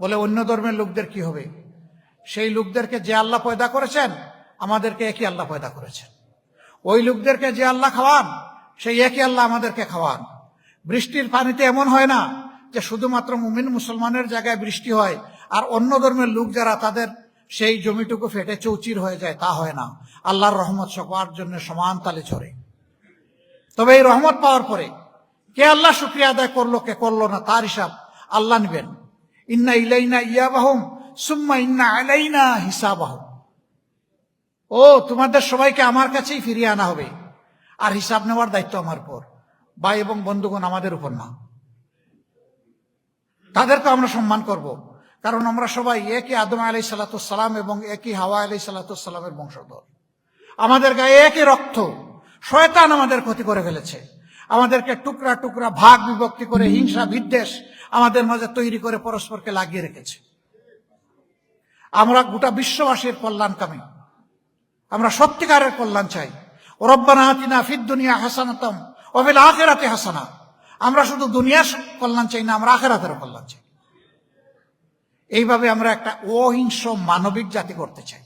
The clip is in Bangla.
বলে অন্য ধর্মের লোকদের কি হবে? সেই লোকদেরকে যে আল্লাহ পয়দা করেছেন, আমাদেরকে একই আল্লাহ পয়দা করেছেন। ওই লোকদেরকে যে আল্লাহ খাওয়ান, সেই একই আল্লাহ আমাদেরকে খাওয়ান। বৃষ্টির পানিতে এমন হয় না যে শুধুমাত্র মুমিন মুসলমানের জায়গায় বৃষ্টি হয়, আর অন্য ধর্মের লোক যারা তাদের সেই জমিটুকু ফেটে চৌচির হয়ে যায়, তা হয় না। আল্লাহর রহমত সবার জন্য সমান তালে ঝরে। তবে এই রহমত পাওয়ার পরে কে আল্লাহ শুক্রিয়া আদায় করল, কে করল না, তার হিসাব আল্লাহ নেবেন। ইন্না ইলাইনা ইয়াবাহুম সুম্মা ইন্না আলাইনা হিসাবাহুম ও, তোমাদের সবাইকে আমার কাছেই ফিরিয়ে আনা হবে। আর হিসাব নেওয়ার দায়িত্ব আমার উপর। ভাই এবং বন্ধুগণ আমাদের উপর না। তাদেরকে আমরা সম্মান করব। কারণ আমরা সবাই একই আদম আলাই সালাতাম এবং একই হাওয়া আলাই সালাতামের বংশধর। আমাদের গায়ে একই রক্ত। শয়তান আমাদের ক্ষতি করে ফেলেছে। আমাদেরকে টুকরা টুকরা ভাগ বিভক্তি করে হিংসা বিদ্বেষ আমাদের মাঝে তৈরি করে পরস্পরকে লাগিয়ে রেখেছে। আমরা গোটা বিশ্ববাসীর কল্যাণকামী আমরা সত্যিকারের কল্যাণ চাই। রব্বানা হাতিনা ফিদ দুনিয়া হাসানাতম অবিল আখেরাতে হাসানা। আমরা শুধু দুনিয়ার কল্যাণ চাই না, আমরা আখেরাতের কল্যাণ চাই। এইভাবে আমরা একটা অহিংস মানবিক জাতি করতে চাই।